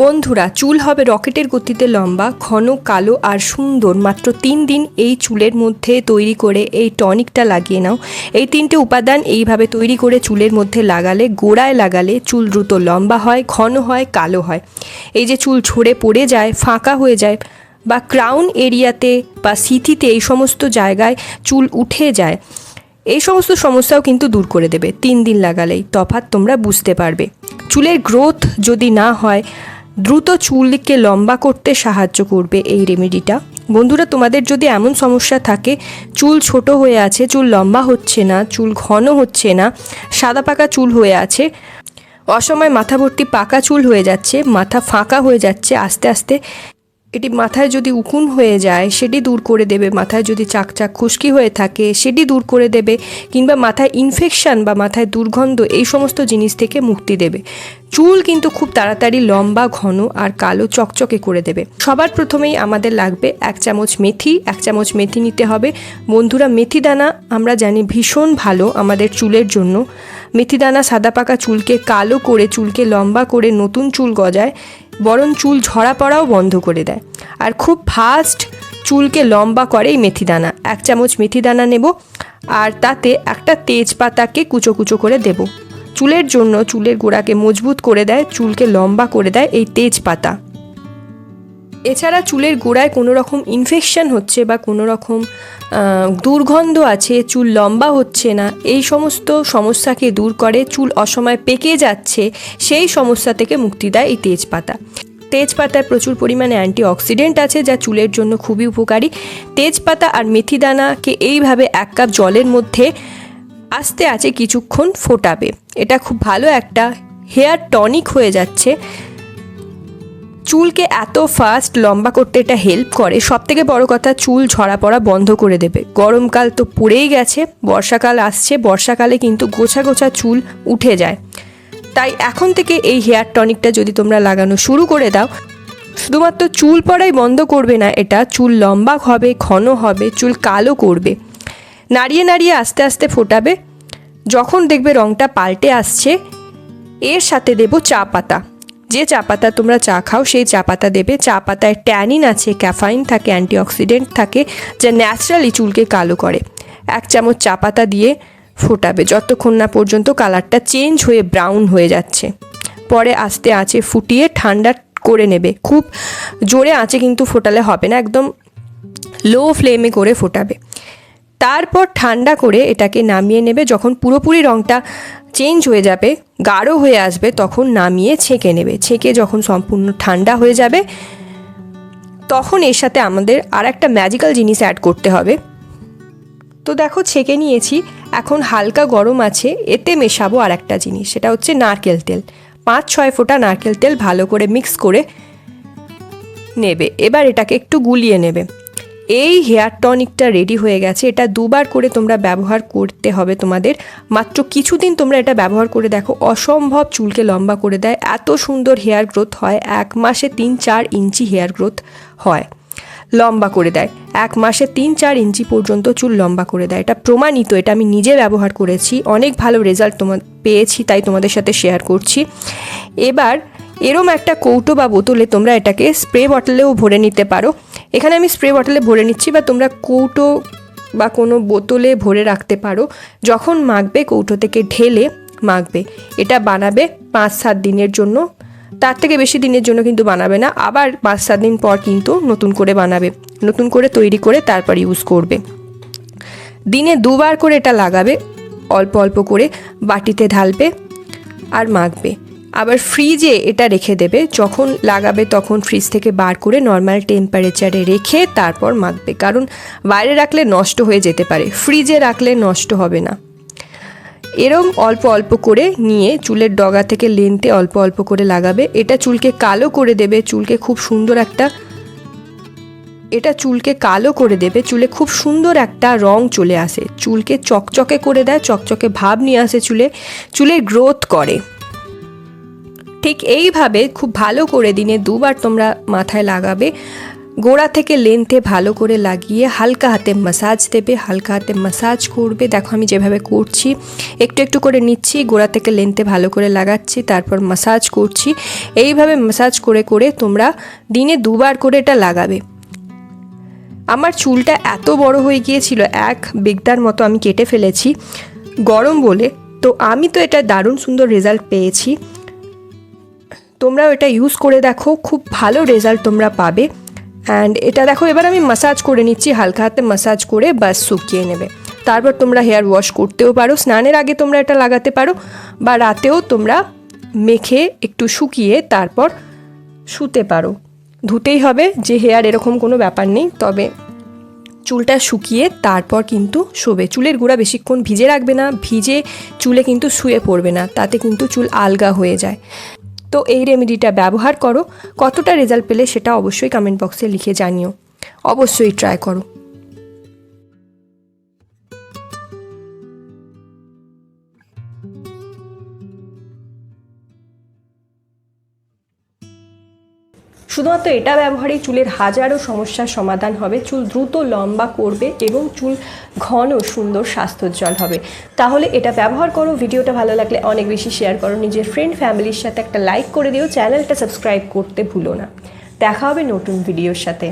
বন্ধুরা, চুল হবে রকেটের গতিতে লম্বা, ঘন, কালো আর সুন্দর। মাত্র তিন দিন এই চুলের মধ্যে তৈরি করে এই টনিকটা লাগিয়ে নাও। এই তিনটে উপাদান এইভাবে তৈরি করে চুলের মধ্যে লাগালে, গোড়ায় লাগালে চুল দ্রুত লম্বা হয়, ঘন হয়, কালো হয়। এই যে চুল ঝরে পড়ে যায়, ফাঁকা হয়ে যায় বা ক্রাউন এরিয়াতে বা সিথিতে এই সমস্ত জায়গায় চুল উঠে যায়, এই সমস্ত সমস্যাও কিন্তু দূর করে দেবে। তিন দিন লাগালেই তফাৎ তোমরা বুঝতে পারবে। চুলের গ্রোথ যদি না হয় দ্রুত চুলকে লম্বা করতে সাহায্য করবে এই রেমেডিটা। বন্ধুরা, তোমাদের যদি এমন সমস্যা থাকে, চুল ছোট হয়ে আছে, চুল লম্বা হচ্ছে না, চুল ঘন হচ্ছে না, সাদা পাকা চুল হয়ে আছে, অসময় মাথা ভর্তি পাকা চুল হয়ে যাচ্ছে, মাথা ফাঁকা হয়ে যাচ্ছে, আস্তে আস্তে এটি মাথায় যদি উকুন হয়ে যায়, সেটি দূর করে দেবে। মাথায় যদি চাকচাক খুশকি হয়ে থাকে, সেটি দূর করে দেবে কিংবা মাথায় ইনফেকশান বা মাথায় দুর্গন্ধ, এই সমস্ত জিনিস থেকে মুক্তি দেবে। চুল কিন্তু খুব তাড়াতাড়ি লম্বা, ঘন আর কালো চকচকে করে দেবে। সবার প্রথমেই আমাদের লাগবে এক চামচ মেথি, এক চামচ মেথি নিতে হবে। বন্ধুরা মেথি দানা আমরা জানি ভীষণ ভালো আমাদের চুলের জন্য। মেথি দানা সাদা পাকা চুলকে কালো করে, চুলকে লম্বা করে নতুন চুল গজায়। বরং চুল ঝরা পড়াও বন্ধ করে দেয়। আর খুব ফাস্ট চুলকে লম্বা করে এই মেথিদানা এক চামচ মেথিদানা নেব আর তাতে একটা তেজপাতাকে কুচো কুচো করে দেব। চুলের জন্য চুলের গোড়াকে মজবুত করে দেয়, চুলকে লম্বা করে দেয় এই তেজপাতা। এছাড়া চুলের গোড়ায় কোনো রকম ইনফেকশন হচ্ছে বা কোনো রকম দুর্গন্ধ আছে, চুল লম্বা হচ্ছে না, এই সমস্ত সমস্যাকে দূর করে চুল অসময় পেকে যাচ্ছে, সেই সমস্যা থেকে মুক্তি দেয় এই তেজপাতা। তেজপাতায় প্রচুর পরিমাণে অ্যান্টিঅক্সিডেন্ট আছে যা চুলের জন্য খুবই উপকারী। তেজপাতা আর মেথি দানাকে এইভাবে এক কাপ জলের মধ্যে আস্তে আছে কিছুক্ষণ ফোটাবে। এটা খুব ভালো একটা হেয়ার টনিক হয়ে যাচ্ছে। চুলকে এত ফাস্ট লম্বা করতে এটা হেল্প করে সব থেকে বড় কথা চুল ঝরা পড়া বন্ধ করে দেবে। গরমকাল তো পড়েই গেছে, বর্ষাকাল আসছে, বর্ষাকালে কিন্তু গোছা গোছা চুল উঠে যায়। তাই এখন থেকে এই হেয়ার টনিকটা যদি তোমরা লাগানো শুরু করে দাও, শুধুমাত্র চুল পড়াই বন্ধ করবে না এটা, চুল লম্বা হবে, ঘন হবে, চুল কালো করবে। নাড়িয়ে নাড়িয়ে আস্তে আস্তে ফোটাবে, যখন দেখবে রঙটা পাল্টে আসছে, এর সাথে দেবো চা পাতা। যে চা পাতা তোমরা চা খাও, সেই চা পাতা দেবে। চা পাতায় ট্যানিন আছে, ক্যাফাইন থাকে, অ্যান্টিঅক্সিডেন্ট থাকে, যা ন্যাচারালি চুলকে কালো করে। এক চামচ চা পাতা দিয়ে ফোটাবে। যতক্ষণ না পর্যন্ত কালারটা চেঞ্জ হয়ে ব্রাউন হয়ে যাচ্ছে। পরে আস্তে আঁচে ফুটিয়ে ঠান্ডা করে নেবে। খুব জোরে আঁচে কিন্তু ফোটালে হবে না, একদম লো ফ্লেমে করে ফোটাবে। তারপর ঠান্ডা করে এটাকে নামিয়ে নেবে। যখন পুরোপুরি রঙটা চেঞ্জ হয়ে যাবে, গাঢ় হয়ে আসবে, তখন নামিয়ে ছেঁকে নেবে। ছেঁকে যখন সম্পূর্ণ ঠান্ডা হয়ে যাবে, তখন এর সাথে আমাদের আর একটা ম্যাজিক্যাল জিনিস অ্যাড করতে হবে। তো দেখো, ছেঁকে নিয়েছি, এখন হালকা গরম আছে, এতে মেশাবো আর একটা জিনিস, সেটা হচ্ছে নারকেল তেল। পাঁচ, ছয় ফোঁটা নারকেল তেল ভালো করে মিক্স করে নেবে, এবার এটাকে একটু গুলিয়ে নেবে। এই হেয়ার টনিকটা রেডি হয়ে গেছে। এটা দুবার করে তোমরা ব্যবহার করতে হবে তোমাদের। মাত্র কিছুদিন তোমরা এটা ব্যবহার করে দেখো, অসম্ভব চুলকে লম্বা করে দেয়। এত সুন্দর হেয়ার গ্রোথ হয়, এক মাসে তিন চার ইঞ্চি হেয়ার গ্রোথ হয়, লম্বা করে দেয়। এক মাসে তিন চার ইঞ্চি পর্যন্ত চুল লম্বা করে দেয়। এটা প্রমাণিত, এটা আমি নিজে ব্যবহার করেছি। অনেক ভালো রেজাল্ট তোমার পেয়েছি, তাই তোমাদের সাথে শেয়ার করছি। এবার এরম একটা কৌটো বা বোতলে তোমরা এটাকে স্প্রে বটলেও ভরে নিতে পারো। এখানে আমি স্প্রে বটলে ভরে নিচ্ছি বা তোমরা কৌটো বা কোনো বোতলে ভরে রাখতে পারো। যখন মাখবে, কৌটো থেকে ঢেলে মাখবে। এটা বানাবে পাঁচ সাত দিনের জন্য। তার থেকে বেশি দিনের জন্য কিন্তু বানাবে না। আবার পাঁচ সাত দিন পর কিন্তু নতুন করে বানাবে। নতুন করে তৈরি করে তারপর ইউজ করবে। দিনে দুবার করে এটা লাগাবে। অল্প অল্প করে বাটিতে ঢালবে আর মাখবে। আবার ফ্রিজে এটা রেখে দেবে। যখন লাগাবে তখন ফ্রিজ থেকে বার করে নর্মাল টেম্পারেচারে রেখে তারপর মাখবে। কারণ বাইরে রাখলে নষ্ট হয়ে যেতে পারে। ফ্রিজে রাখলে নষ্ট হবে না। এরম অল্প অল্প করে নিয়ে চুলের ডগা থেকে লেনতে অল্প অল্প করে লাগাবে। এটা চুলকে কালো করে দেবে। চুলকে খুব সুন্দর একটা এটা চুলকে কালো করে দেবে। চুলে খুব সুন্দর একটা রং চলে আসে। চুলকে চকচকে করে দেয়, চকচকে ভাব নিয়ে আসে চুলে। চুলের গ্রোথ করে। ঠিক এইভাবে খুব ভালো করে দিনে দুবার তোমরা মাথায় লাগাবে। গোড়া থেকে লেন্থে ভালো করে লাগিয়ে হালকা হাতে মাসাজ দেবে, হালকা হাতে মাসাজ করবে। দেখো আমি যেভাবে করছি, একটু একটু করে নিচ্ছি, গোড়া থেকে লেন্থে ভালো করে লাগাচ্ছি, তারপর মাসাজ করছি। এইভাবে মাসাজ করে করে তোমরা দিনে দুবার করে এটা লাগাবে। আমার চুলটা এত বড় হয়ে গিয়েছিল, এক বেগদার মতো আমি কেটে ফেলেছি গরম বলে। তো আমি তো এটা দারুণ সুন্দর রেজাল্ট পেয়েছি। তোমরাও এটা ইউজ করে দেখো, খুব ভালো রেজাল্ট তোমরা পাবে। অ্যান্ড এটা দেখো, এবার আমি মাসাজ করে নিচ্ছি, হালকা হাতে মাসাজ করে বাস শুকিয়ে নেবে। তারপর তোমরা হেয়ার ওয়াশ করতেও পারো, স্নানের আগে তোমরা এটা লাগাতে পারো, বা রাতেও তোমরা মেখে একটু শুকিয়ে তারপর শুতে পারো। ধুতেই হবে, যে হেয়ার এরকম কোনো ব্যাপার নেই, তবে চুলটা শুকিয়ে তারপর কিন্তু শোবে। চুলের গুঁড়া বেশিক্ষণ ভিজে রাখবে না, ভিজে চুলে কিন্তু শুয়ে পড়বে না, তাতে কিন্তু চুল আলগা হয়ে যায়। তো এই রেমেডিটা ব্যবহার করো। কতটা রেজাল্ট পেলে সেটা অবশ্যই কমেন্ট বক্সে লিখে জানিও। অবশ্যই ট্রাই করো। শুধুমাত্র এটা ব্যবহারে চুলের হাজারো সমস্যার সমাধান হবে, চুল দ্রুত লম্বা করবে এবং চুল ঘন সুন্দর স্বাস্থ্যোজ্জ্বল হবে। তাহলে এটা ব্যবহার করো, ভিডিওটা ভালো লাগলে অনেক বেশি শেয়ার করো, নিজের ফ্রেন্ড ফ্যামিলির সাথে একটা লাইক করে দিও চ্যানেলটা সাবস্ক্রাইব করতে ভুলো না। দেখা হবে নতুন ভিডিওর সাথে।